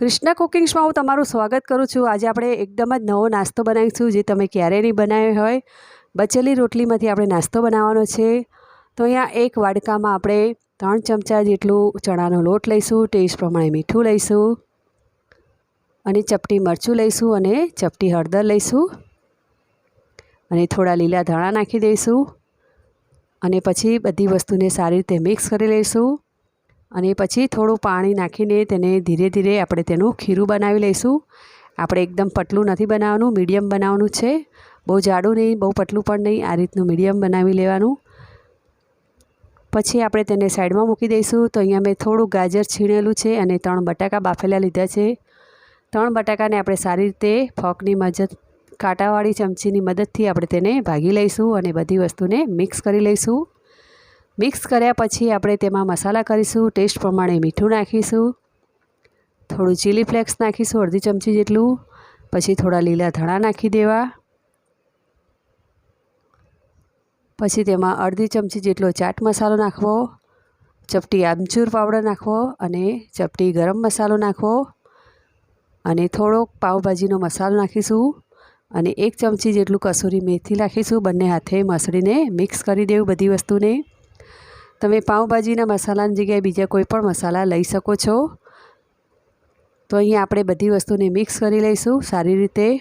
કૃષ્ણા કુકિંગ્સમાં હું તમારું સ્વાગત કરું છું. આજે આપણે એકદમ જ નવો નાસ્તો બનાવીશું જે તમે ક્યારેય નહીં બનાવ્યો હોય. બચેલી રોટલીમાંથી આપણે નાસ્તો બનાવવાનો છે. તો અહીંયા એક વાડકામાં આપણે ત્રણ ચમચા જેટલું ચણાનો લોટ લઈશું, ટેસ્ટ પ્રમાણે મીઠું લઈશું અને ચપટી મરચું લઈશું અને ચપટી હળદર લઈશું અને થોડા લીલા ધાણા નાખી દઈશું અને પછી બધી વસ્તુને સારી રીતે મિક્સ કરી લઈશું. અને પછી થોડું પાણી નાખીને તેને ધીરે ધીરે આપણે તેનું ખીરું બનાવી લઈશું. આપણે એકદમ પતલું નથી બનાવવાનું, મીડિયમ બનાવવાનું છે. બહુ જાડું નહીં, બહુ પતલું પણ નહીં, આ રીતનું મીડિયમ બનાવી લેવાનું. પછી આપણે તેને સાઈડમાં મૂકી દઈશું. તો અહીંયા મેં થોડું ગાજર છીણેલું છે અને ત્રણ બટાકા બાફેલા લીધા છે. ત્રણ બટાકાને આપણે સારી રીતે ફોકની મદદ કાંટાવાળી ચમચીની મદદથી આપણે તેને ભાગી લઈશું અને બધી વસ્તુને મિક્સ કરી લઈશું. મિક્સ કર્યા પછી આપણે તેમાં મસાલા કરીશું, ટેસ્ટ પ્રમાણે મીઠું નાખીશું, થોડું ચીલી ફ્લેક્સ નાખીશું, અડધી ચમચી જેટલું, પછી થોડા લીલા ધણા નાખી દેવા, પછી તેમાં અડધી ચમચી જેટલો ચાટ મસાલો નાખવો, ચપટી આમચૂર પાવડર નાખવો અને ચપટી ગરમ મસાલો નાખવો અને થોડોક પાવભાજીનો મસાલો નાખીશું અને એક ચમચી જેટલું કસૂરી મેથી નાખીશું, બંને હાથે મસળીને મિક્સ કરી દેવું બધી વસ્તુને. તમે પાઉંભાજીના મસાલાની જગ્યાએ બીજા કોઈ પણ મસાલા લઈ શકો છો. તો અહીંયા આપણે બધી વસ્તુને મિક્સ કરી લઈશું સારી રીતે.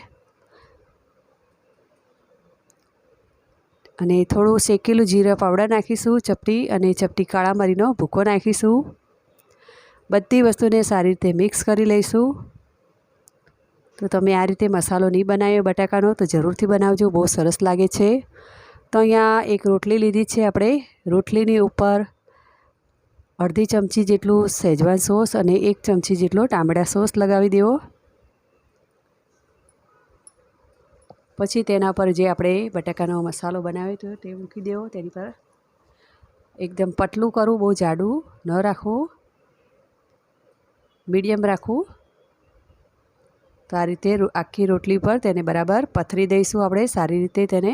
અને થોડું શેકેલું જીરા પાવડર નાખીશું, ચપટી અને ચપટી કાળા મરીનો ભૂકો નાખીશું. બધી વસ્તુને સારી રીતે મિક્સ કરી લઈશું. તો તમે આ રીતે મસાલો નહીં બનાવ્યો બટાકાનો, તો જરૂરથી બનાવજો, બહુ સરસ લાગે છે. તો અહીંયા એક રોટલી લીધી છે આપણે. રોટલીની ઉપર અડધી ચમચી જેટલું સેજવાન સોસ અને એક ચમચી જેટલો ટામેટા સોસ લગાવી દેવો. પછી તેના પર જે આપણે બટાકાનો મસાલો બનાવ્યો હતો તે મૂકી દેવો. તેની પર એકદમ પતલું કરવું, બહુ જાડું ન રાખવું. મીડિયમ રાખવું. તો આ રીતે આખી રોટલી પર તેને બરાબર પથરી દઈશું આપણે. સારી રીતે તેને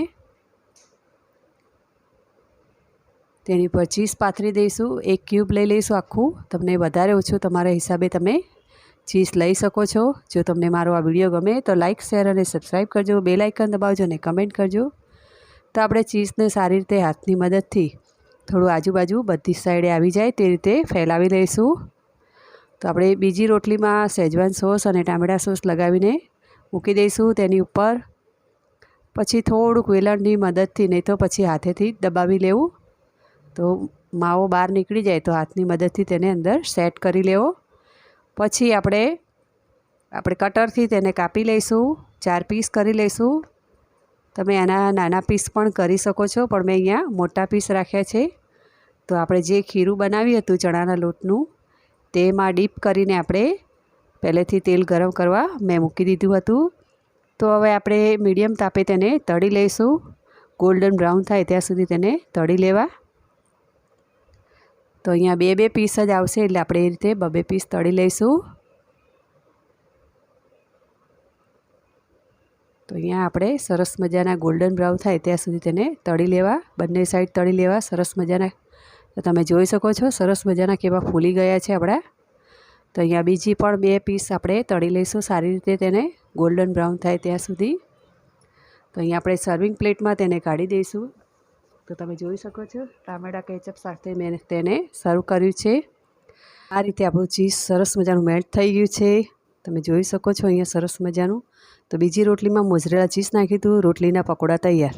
તેની પર ચીઝ પાથરી દઈશું, એક ક્યુબ લઈ લઈશું આખું. તમને વધારે ઓછું તમારા હિસાબે તમે ચીઝ લઈ શકો છો. જો તમને મારો આ વીડિયો ગમે તો લાઇક શેર અને સબસ્ક્રાઈબ કરજો. બે લાઇકન દબાવજો અને કમેન્ટ કરજો. તો આપણે ચીઝને સારી રીતે હાથની મદદથી થોડું આજુબાજુ બધી સાઈડે આવી જાય તે રીતે ફેલાવી લઈશું. તો આપણે બીજી રોટલીમાં સેજવાન સોસ અને ટામેટા સોસ લગાવીને મૂકી દઈશું તેની ઉપર. પછી થોડુંક વેલણની મદદથી નહીં તો પછી હાથેથી દબાવી લેવું. તો માવો બહાર નીકળી જાય તો હાથની મદદથી તેને અંદર સેટ કરી લેવો. પછી આપણે આપણે કટરથી તેને કાપી લઈશું, ચાર પીસ કરી લઈશું. તમે આના નાના પીસ પણ કરી શકો છો, પણ મેં અહીંયા મોટા પીસ રાખ્યા છે. તો આપણે જે ખીરું બનાવ્યું હતું ચણાના લોટનું, તેમાં ડીપ કરીને આપણે પહેલેથી તેલ ગરમ કરવા મેં મૂકી દીધું હતું. તો હવે આપણે મીડિયમ તાપે તેને તળી લઈશું. ગોલ્ડન બ્રાઉન થાય ત્યાં સુધી તેને તળી લેવા. તો અહીંયા બે બે પીસ જ આવશે એટલે આપણે એ રીતે બબે પીસ તળી લઈશું. તો અહીંયા આપણે સરસ મજાના ગોલ્ડન બ્રાઉન થાય ત્યાં સુધી તેને તળી લેવા, બંને સાઈડ તળી લેવા, સરસ મજાના. તો તમે જોઈ શકો છો સરસ મજાના કેવા ફૂલી ગયા છે આપણા. તો અહીંયા બીજી પણ બે પીસ આપણે તળી લઈશું સારી રીતે તેને ગોલ્ડન બ્રાઉન થાય ત્યાં સુધી. તો અહીંયા આપણે સર્વિંગ પ્લેટમાં તેને કાઢી દઈશું. તો તમે જોઈ શકો છો, ટામેટા કેચઅપ સાથે મેં તેને સર્વ કર્યું છે. આ રીતે આપણું ચીઝ સરસ મજાનું મેલ્ટ થઈ ગયું છે. તમે જોઈ શકો છો અહીંયા સરસ મજાનું. તો બીજી રોટલીમાં મોઝરેલા ચીઝ નાખી હતું રોટલીના પકોડા તૈયાર.